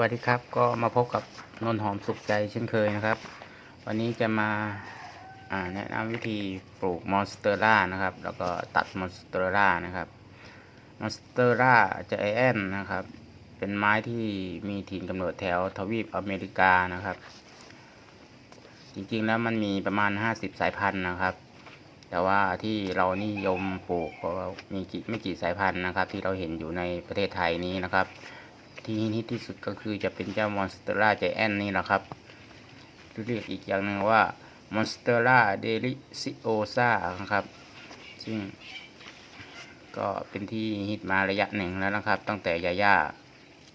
วัสดีครับ ก็มาพบกับนนท์หอมสุขใจเช่นเคยนะครับ วันนี้จะมาาแนะนำวิธีปลูกมอนสเตอร่านะครับ แล้วก็ตัดมอนสเตอร่านะครับมอนสเตอร่าจะไอแอนนะครับ เป็นไม้ที่มีถิ่นกำเนิดแถวทวีปอเมริกานะครับ จริงๆแล้วมันมีประมาณ 50 สายพันธุ์นะครับ แต่ว่าที่เรานิยมปลูกก็มีไม่กี่สายพันธุ์นะครับ ที่เราเห็นอยู่ในประเทศไทยนี้นะครับ ที่ฮิตที่สุดก็คือจะเป็นเจ้ามอนสเตอร่าใจแอนนี่แหละครับเรียกอีกอย่างหนึ่งว่ามอนสเตอร่าเดลิซิโอซาครับ ซึ่งก็เป็นที่ฮิตมาระยะหนึ่งแล้วนะครับ ตั้งแต่ยาย่า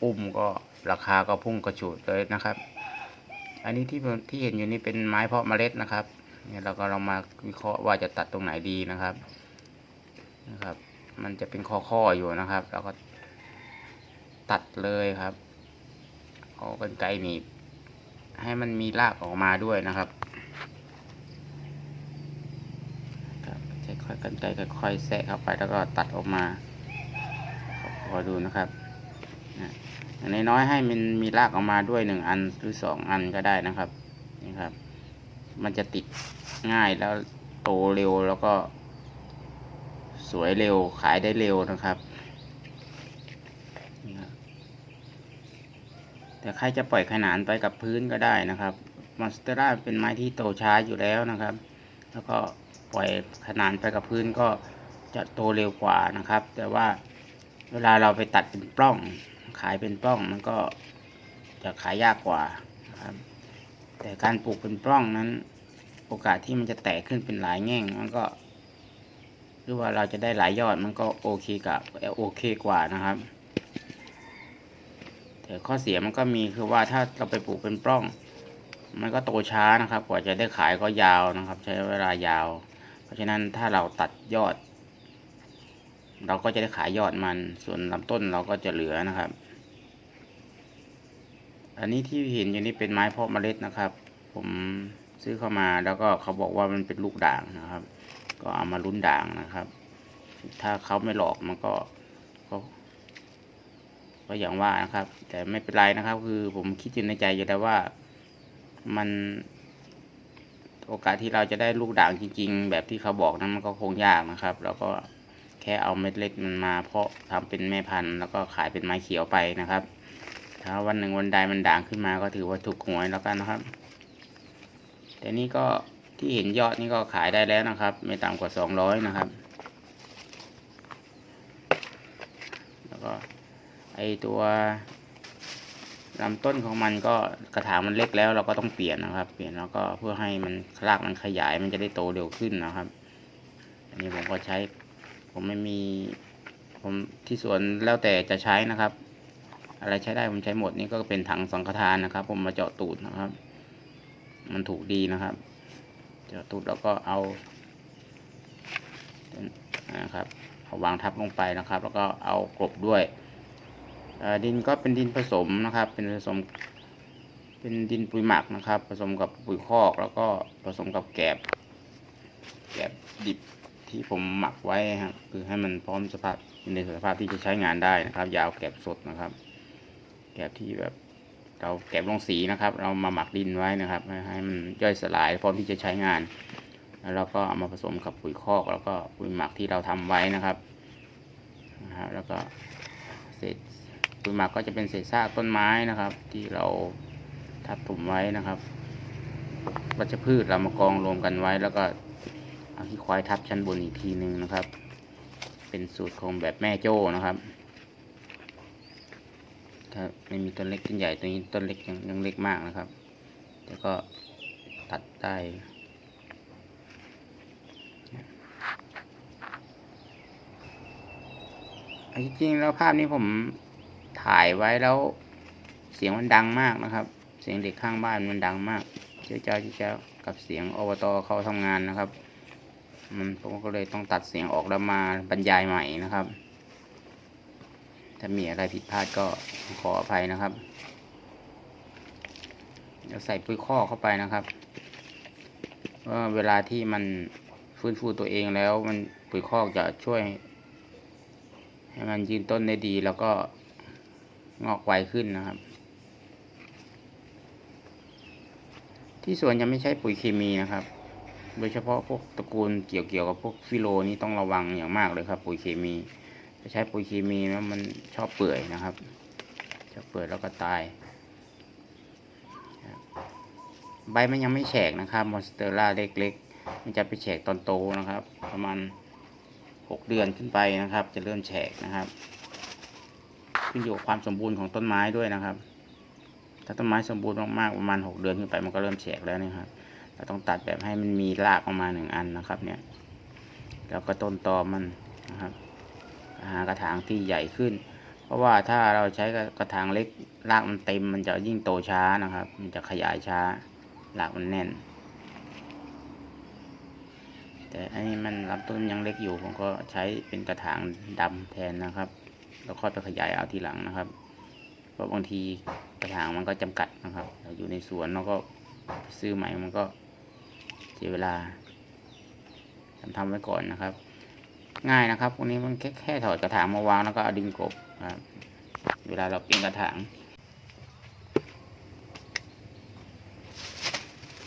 อุ้มก็ราคาก็พุ่งกระฉูดเลยนะครับ อันนี้ที่ที่เห็นอยู่นี่เป็นไม้เพาะเมล็ดนะครับเนี่ยเราก็ลองมาวิเคราะห์ว่าจะตัดตรงไหนดีนะครับนะครับ มันจะเป็นข้อๆอยู่นะครับแล้วก็ ตัดเลยครับเอากันไกรหนีบให้มันมีรากออกมาด้วยนะครับใช้ค่อยกันไกรค่อยๆแซะเข้าไปแล้วก็ตัดออกมาขอดูนะครับนะอย่างน้อยให้มันมีรากออกมาด้วยหนึ่งอันหรือสองอันก็ได้นะครับนี่ครับ มันจะติดง่ายแล้วโตเร็วแล้วก็ สวยเร็วขายได้เร็วนะครับนี่ครับ แต่ใครจะปล่อยขนานไปกับพื้นก็ได้นะครับมอนสเตอร่าเป็นไม้ที่โตช้าอยู่แล้วนะครับ แล้วก็ปล่อยขนานไปกับพื้นก็จะโตเร็วกว่านะครับ แต่ว่าเวลาเราไปตัดเป็นปล้อง ขายเป็นปล้องมันก็จะขายยากกว่าครับ แต่การปลูกเป็นปล้องนั้น โอกาสที่มันจะแตกขึ้นเป็นหลายแง่งมันก็หรือว่าเราจะได้หลายยอดมันก็โอเคกับโอเคกว่านะครับ ข้อเสียมันก็มีคือว่าถ้าเราไปปลูกเป็นปล้อง มันก็โตช้านะครับ กว่าจะได้ขายก็ยาวนะครับ ใช้เวลายาว เพราะฉะนั้นถ้าเราตัดยอด เราก็จะได้ขายยอดมัน ส่วนลำต้นเราก็จะเหลือนะครับ อันนี้ที่เห็นอยู่นี่เป็นไม้เพาะเมล็ดนะครับ ผมซื้อเข้ามาแล้วก็เขาบอกว่ามันเป็นลูกด่างนะครับ ก็เอามาลุ้นด่างนะครับ ถ้าเขาไม่หลอกมันก็ก็ ก็อย่างว่านะครับ แต่ไม่เป็นไรนะครับ คือผมคิดอยู่ในใจอยู่แล้วว่ามัน โอกาสที่เราจะได้ลูกด่างจริง ๆ แบบที่เขาบอกนั้นมันก็คงยากนะครับ แล้วก็แค่เอาเม็ดเล็กมันมาเพาะทำเป็นแม่พันธุ์แล้วก็ขายเป็นไม้เขียวไปนะครับ ถ้าวันหนึ่งวันใดมันด่างขึ้นมาก็ถือว่าถูกหวยแล้วกันนะครับ แต่นี่ก็ที่เห็นยอดนี่ก็ขายได้แล้วนะครับ ไม่ต่ำกว่าสองร้อยนะครับ แล้วก็ ไอตัวลำต้นของมันก็กระถางมันเล็กแล้ว เราก็ต้องเปลี่ยนนะครับ เปลี่ยนแล้วก็เพื่อให้มันรากมันขยายมันจะได้โตเร็วขึ้นนะครับ อันนี้ผมก็ใช้ ผมไม่มีผมที่สวนแล้วแต่จะใช้นะครับ อะไรใช้ได้ผมใช้หมดนี่ก็เป็นถังสังฆทานนะครับ ผมมาเจาะตูดนะครับ มันถูกดีนะครับ เจาะตูดแล้วก็เอานะครับเอาวางทับลงไปนะครับ แล้วก็เอากลบด้วย ดินก็เป็นดินผสมนะครับ เป็นผสม เป็นดินปุ๋ยหมักนะครับ ผสมกับปุ๋ยคอกแล้วก็ผสมกับแกบ แกบดิบที่ผมหมักไว้ครับคือให้มันพร้อมสภาพในสภาพที่จะใช้งานได้นะครับ ยาวแกบสดนะครับ แกบที่แบบเราแกบลงสีนะครับ เรามาหมักดินไว้นะครับ ให้มันย่อยสลายพร้อมที่จะใช้งาน แล้วเราก็เอามาผสมกับปุ๋ยคอก แล้วก็ปุ๋ยหมักที่เราทำไว้นะครับนะฮะแล้วก็เศษ ปุ๋ยหมักก็จะเป็นเศษซากต้นไม้นะครับ ที่เราทับถมไว้นะครับวัชพืชเรามากองรวมกันไว้ แล้วก็เอาที่ควายทับชั้นบนอีกทีหนึ่งนะครับ เป็นสูตรของแบบแม่โจ้นะครับถ้าไม่มีต้นเล็กต้นใหญ่ตัวนี้ต้นเล็กยังยังเล็กมากนะครับแต่ก็ตัดได้จริงแล้วภาพนี้ผม ถ่ายไว้แล้ว เสียงมันดังมากนะครับ เสียงเด็กข้างบ้านมันดังมาก เจ้าเจ้าเจ้ากับเสียงอบตเขาทำงานนะครับ มันผมก็เลยต้องตัดเสียงออกแล้วมาบรรยายใหม่นะครับ ถ้ามีอะไรผิดพลาดก็ขออภัยนะครับเดี๋ยวใส่ปุ๋ยข้อกเข้าไปนะครับว่าเวลาที่มันฟื้นฟูตัวเองแล้วมันปุ๋ยคอกจะช่วย ให้มันยืนต้นได้ดี แล้วก็ งอกไวขึ้นนะครับ ที่สวนยังไม่ใช้ปุ๋ยเคมีนะครับ โดยเฉพาะพวกตระกูลเกี่ยวเกี่ยวกับพวกฟิโลนี่ต้องระวังอย่างมากเลยครับ ปุ๋ยเคมีจะใช้ปุ๋ยเคมีแล้วมันชอบเปื่อยนะครับชอบเปื่อยแล้วก็ตายใบมันยังไม่แฉกนะครับมอนสเตอร์ล่าเล็กๆ มันจะไปแฉกตอนโตนะครับ ประมาณ 6 เดือนขึ้นไปนะครับ จะเริ่มแฉกนะครับ ขึ้นอยู่กับความสมบูรณ์ของต้นไม้ด้วยนะครับ ถ้าต้นไม้สมบูรณ์มากๆประมาณหกเดือนขึ้นไปมันก็เริ่มแฉกแล้วนะครับเราต้องตัดแบบให้มันมีรากออกมาหนึ่งอันนะครับ เนี่ย แล้วก็ต้นตอมันนะครับหากระถางที่ใหญ่ขึ้น เพราะว่าถ้าเราใช้กระถางเล็กรากมันเต็ม มันจะยิ่งโตช้านะครับ มันจะขยายช้ารากมันแน่น แต่อันนี้มันลำต้นยังเล็กอยู่ผมก็ใช้เป็นกระถางดำแทนนะครับ แล้วค่อยไปขยายเอาทีหลังนะครับ เพราะบางทีกระถางมันก็จำกัดนะครับ เราอยู่ในสวนเราก็ซื้อใหม่มันก็เสียเวลาทำทำไว้ก่อนนะครับ ง่ายนะครับพวกนี้มันแค่แค่ถอดกระถางมาวางแล้วก็เอาดินกบครับ เวลาเราเปลี่ยนกระถาง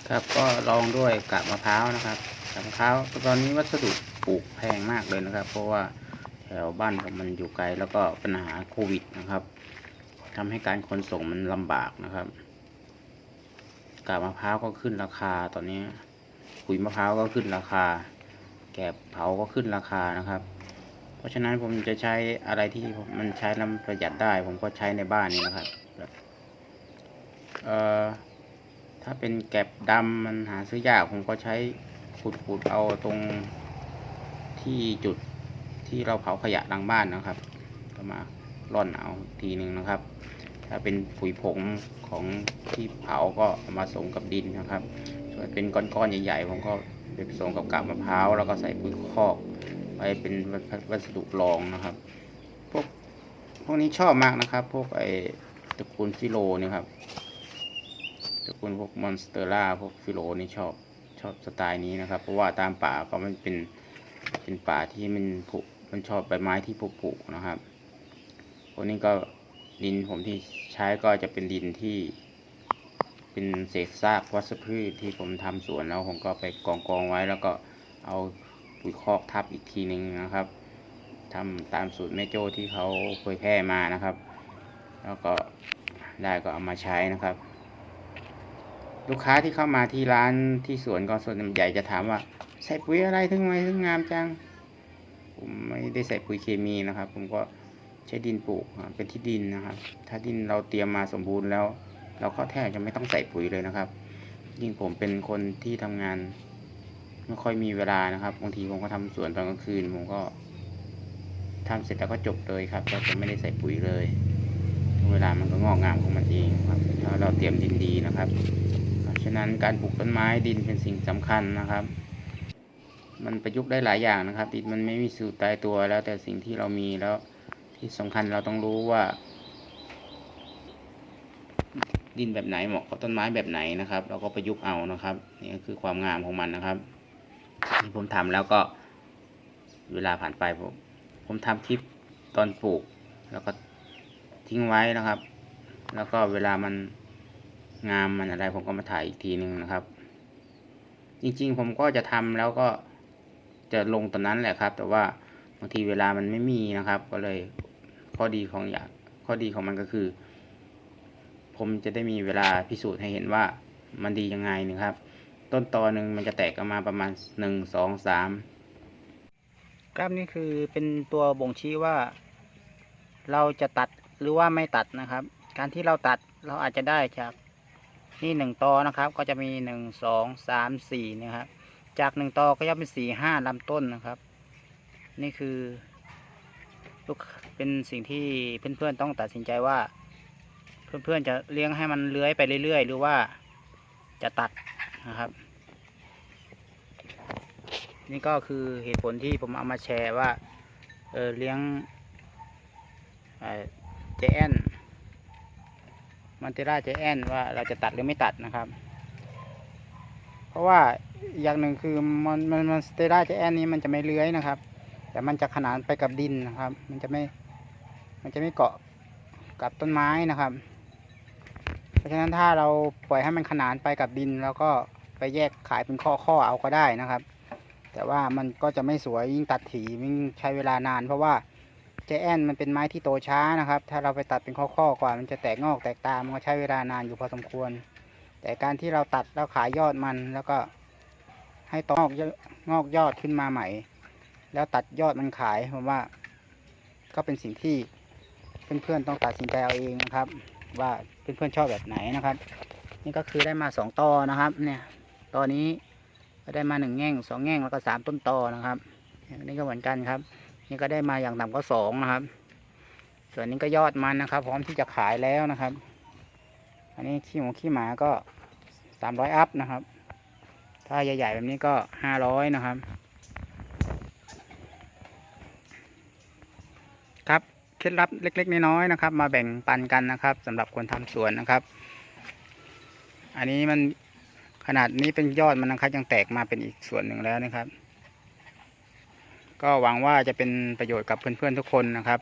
ครับก็ลองด้วยกาบมะพร้าวนะครับกาบมะพร้าวตอนนี้วัสดุปลูกแพงมากเลยนะครับ เพราะว่า วบ้านผมมันอยู่ไกลแล้วก็ปัญหาโควิดนะครับทำให้การขนส่งมันลำบากนะครับกาบมะพร้าวก็ขึ้นราคาตอนนี้ขุยมะพร้าวก็ขึ้นราคา แกบเผาก็ขึ้นราคานะครับ เพราะฉะนั้นผมจะใช้อะไรที่มันใช้แล้วประหยัดได้ ผมก็ใช้ในบ้านนี้นะครับแบบเอ่อถ้าเป็นแกบดำมันหาซื้อยากผมก็ใช้ขุดๆเอาตรงที่จุด ที่เราเผาขยะหลังบ้านนะครับ ก็มาร่อนเอาทีหนึ่งนะครับ ถ้าเป็นปุ๋ยผงของที่เผาก็เอามาผสมกับดินนะครับ ส่วนเป็นก้อนๆใหญ่ๆผมก็ไปผสมกับกาบมะพร้าวแล้วก็ใส่ปุ๋ยคอกไว้เป็นวัสดุรองนะครับ พวกพวกนี้ชอบมากนะครับ พวกไอตระกูลฟิโลนี่ครับตระกูลพวกมอนสเตอร่าพวกฟิโลนี่ชอบชอบสไตล์นี้นะครับ เพราะว่าตามป่าก็มันเป็นเป็นป่าที่มันผุ มันชอบใบไม้ที่ผุๆนะครับพวกนี้ก็ดินผมที่ใช้ก็จะเป็นดินที่ เป็นเศษซากวัชพืชที่ผมทำสวนแล้วผมก็ไปกองกองๆไว้ แล้วก็เอาปุ๋ยคอกทับอีกทีหนึ่งนะครับทำตามสูตรแม่โจ้ที่เขาเผยแพร่มานะครับ แล้วก็ได้ก็เอามาใช้นะครับ ลูกค้าที่เข้ามาที่ร้านที่สวนก็ส่วนใหญ่จะถามว่า ใส่ปุ๋ยอะไรถึงไมถึงงามจัง ผมไม่ได้ใส่ปุ๋ยเคมีนะครับ ผมก็ใช้ดินปลูกเป็นที่ดินนะครับ ถ้าดินเราเตรียมมาสมบูรณ์แล้ว เราก็แทบจะไม่ต้องใส่ปุ๋ยเลยนะครับ ยิ่งผมเป็นคนที่ทำงานไม่ค่อยมีเวลานะครับบางทีผมก็ทำสวนตอนกลางคืนผมก็ทำเสร็จแล้วก็จบเลยครับก็จะไม่ได้ใส่ปุ๋ยเลย เวลามันก็งอกงามของมันเองครับถ้าเราเตรียมดินดีนะครับ ฉะนั้นการปลูกต้นไม้ดินเป็นสิ่งสำคัญนะครับ มันประยุกต์ได้หลายอย่างนะครับดินมันไม่มีสูตรตายตัวแล้ว แต่สิ่งที่เรามีแล้วที่สำคัญเราต้องรู้ว่า ดินแบบไหนเหมาะกับต้นไม้แบบไหนนะครับ เราก็ประยุกต์เอานะครับนี่ก็คือความงามของมันนะครับที่ผมทำแล้วก็เวลาผ่านไปผมผมทำคลิปตอนปลูก แล้วก็ทิ้งไว้นะครับ แล้วก็เวลามันงามมันอะไรผมก็มาถ่ายอีกทีหนึ่งนะครับ จริงๆผมก็จะทำแล้วก็ จะลงตอนนั้นแหละครับ แต่ว่าบางทีเวลามันไม่มีนะครับ ก็เลยข้อดีของอยากข้อดีของมันก็คือ ผมจะได้มีเวลาพิสูจน์ให้เห็นว่ามันดียังไงนะครับ ต้นตอหนึ่งมันจะแตกออกมาประมาณหนึ่งสองสามกราฟนี่คือเป็นตัวบ่งชี้ว่า เราจะตัดหรือว่าไม่ตัดนะครับ การที่เราตัดเราอาจจะได้จากนี่หนึ่งตอนะครับ ก็จะมีหนึ่งสองสามสี่นะครับ จากหนึ่งตอก็จะเป็นสี่ห้าลำต้นนะครับ นี่คือลูกเป็นสิ่งที่เพื่อนๆต้องตัดสินใจว่า เพื่อนๆจะเลี้ยงให้มันเลื้อยไปเรื่อยๆ หรือว่าจะตัดนะครับ นี่ก็คือเหตุผลที่ผมเอามาแชร์ว่าเออเลี้ยงเจแอนมันเตราเจแอนว่าเราจะตัดหรือไม่ตัดนะครับ เพราะว่า อย่างหนึ่งคือมันมันมันสเตราเจแอนนี้มันจะไม่เลื้อยนะครับ แต่มันจะขนานไปกับดินนะครับ มันจะไม่มันจะไม่เกาะกับต้นไม้นะครับ เพราะฉะนั้นถ้าเราปล่อยให้มันขนานไปกับดิน แล้วก็ไปแยกขายเป็นข้อข้อเอาก็ได้นะครับ แต่ว่ามันก็จะไม่สวยยิ่งตัดถี่ยิ่งใช้เวลานาน เพราะว่าเจแอนมันเป็นไม้ที่โตช้านะครับ ถ้าเราไปตัดเป็นข้อข้อๆกว่า มันจะแตกงอกแตกตามมันก็ใช้เวลานานอยู่พอสมควร แต่การที่เราตัดแล้วขายยอดมันแล้วก็ ให้ตองอกงอกยอดขึ้นมาใหม่ แล้วตัดยอดมันขายผมว่า ก็เป็นสิ่งที่เพื่อนๆต้องตัดสินใจเอาเองนะครับ ว่าเพื่อนๆชอบแบบไหนนะครับ นี่ก็คือได้มาสองตอนะครับ เนี่ยตอนนี้ก็ได้มาหนึ่งแง่งสองแง่งแล้วก็สามต้นตอนะครับนนี้ก็เหมือนกันครับ นี่ก็ได้มาอย่างต่ำก็สองนะครับ ส่วนนี้ก็ยอดมันนะครับ พร้อมที่จะขายแล้วนะครับ อันนี้ขี้หมูขี้หมาก็สามร้อยอัพนะครับ ถ้าใหญ่ๆแบบนี้ก็ห้าร้อยนะครับ ครับเคล็ดลับเล็ก ๆ น้อยๆนะครับ มาแบ่งปันกันนะครับสำหรับคนทำสวนนะครับ อันนี้มันขนาดนี้เป็นยอดมันนะครับยังแตกมาเป็นอีกส่วนหนึ่งแล้วนะครับ ก็หวังว่าจะเป็นประโยชน์กับเพื่อนๆทุกคนนะครับ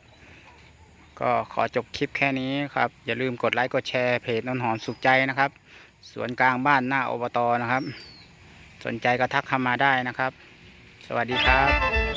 ก็ขอจบคลิปแค่นี้ครับ อย่าลืมกดไลค์กดแชร์เพจนนหอมสุขใจนะครับ สวนกลางบ้านหน้าอบตนะครับ สนใจก็ทักเข้ามาได้นะครับ สวัสดีครับ